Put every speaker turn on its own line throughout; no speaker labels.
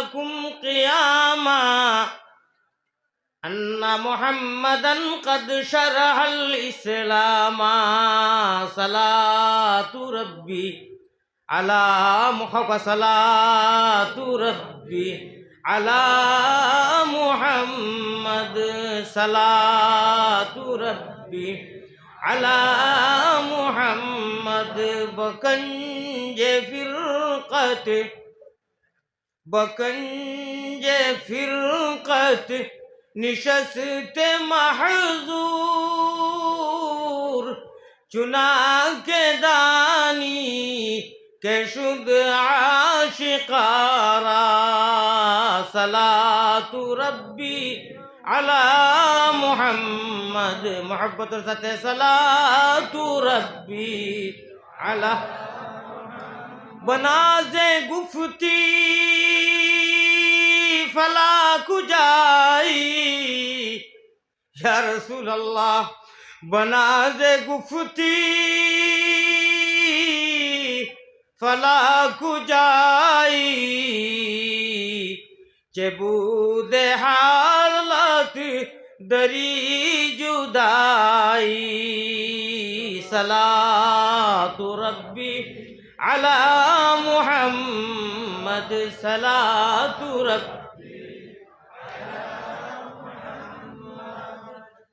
لكم قياما أن محمدا قد شرح الإسلام صلاة ربي على محمد صلاة ربي على محمد صلاة ربي على محمد بکنج فرقت بکنج فرقت نشست محضور چنا کے دانی شد عاشقارا صلاة ربی على محمد. محبت ستے صلاة ربی على بناز फला कुजाई रसूल अल्लाह बना दे गुफती। फला कुजाई दे हालत दरी जुदाई। सलाम। রব্বি আলা মুহাম্মদ সালাতু রব্বি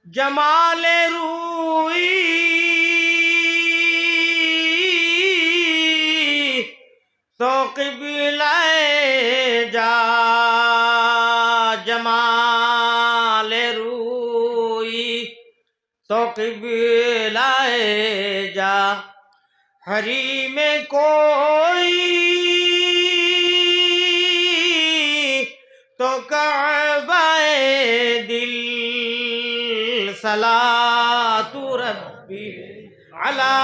জমালে রুই শোক বিলায় যা জমালে রুই শোক বিলায় যা हरी में कोई तो कबाए दिल, सलातु रब्बी अला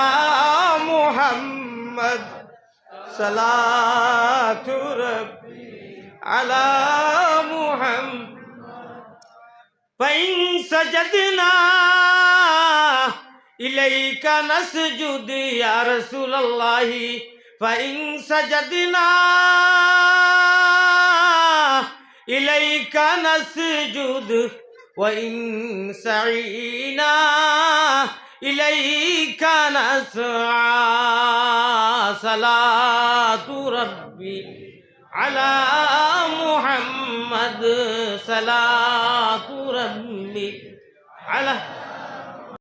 मुहम्मद, सलातु रब्बी अला मोहम्मद। फ़ैन सजदना إليك نسجد يا رسول الله فإن سجدنا إليك نسجد وإن سعينا إليك نسعى. صلاة ربي على محمد صلاة ربي على